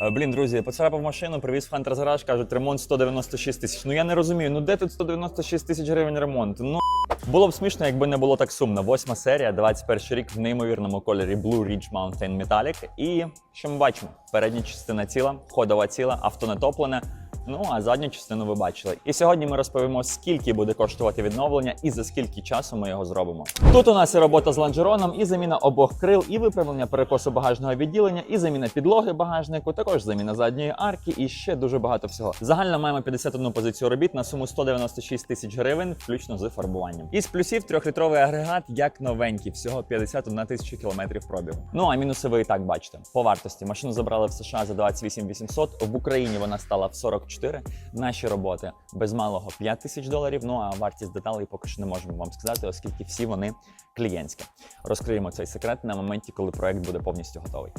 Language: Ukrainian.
Е, Блін, друзі, поцарапав машину, привіз в Хантер Гараж, кажуть, ремонт 196 тисяч. Ну я не розумію, ну де тут 196 тисяч гривень ремонт? Ну було б смішно, якби не було так сумно. Восьма серія, 21 рік в неймовірному кольорі Blue Ridge Mountain Metallic. І що ми бачимо? Передня частина ціла, ходова ціла, авто не топлене. Ну а задню частину ви бачили. І сьогодні ми розповімо, скільки буде коштувати відновлення і за скільки часу ми його зробимо. Тут у нас і робота з лонжероном, і заміна обох крил, і виправлення перекосу багажного відділення, і заміна підлоги багажнику, також заміна задньої арки, і ще дуже багато всього. Загально маємо 51 позицію робіт на суму 196 тисяч гривень, включно з фарбуванням. Із плюсів трьохлітровий агрегат, як новенький, всього 51 тисячу кілометрів пробігу. Ну а мінуси ви і так бачите. По вартості машину забрали в США за 28 800, в Україні вона стала в 44. Наші роботи без малого 5 тисяч доларів. Ну а вартість деталей поки що не можемо вам сказати, оскільки всі вони клієнтські. Розкриємо цей секрет на моменті, коли проект буде повністю готовий.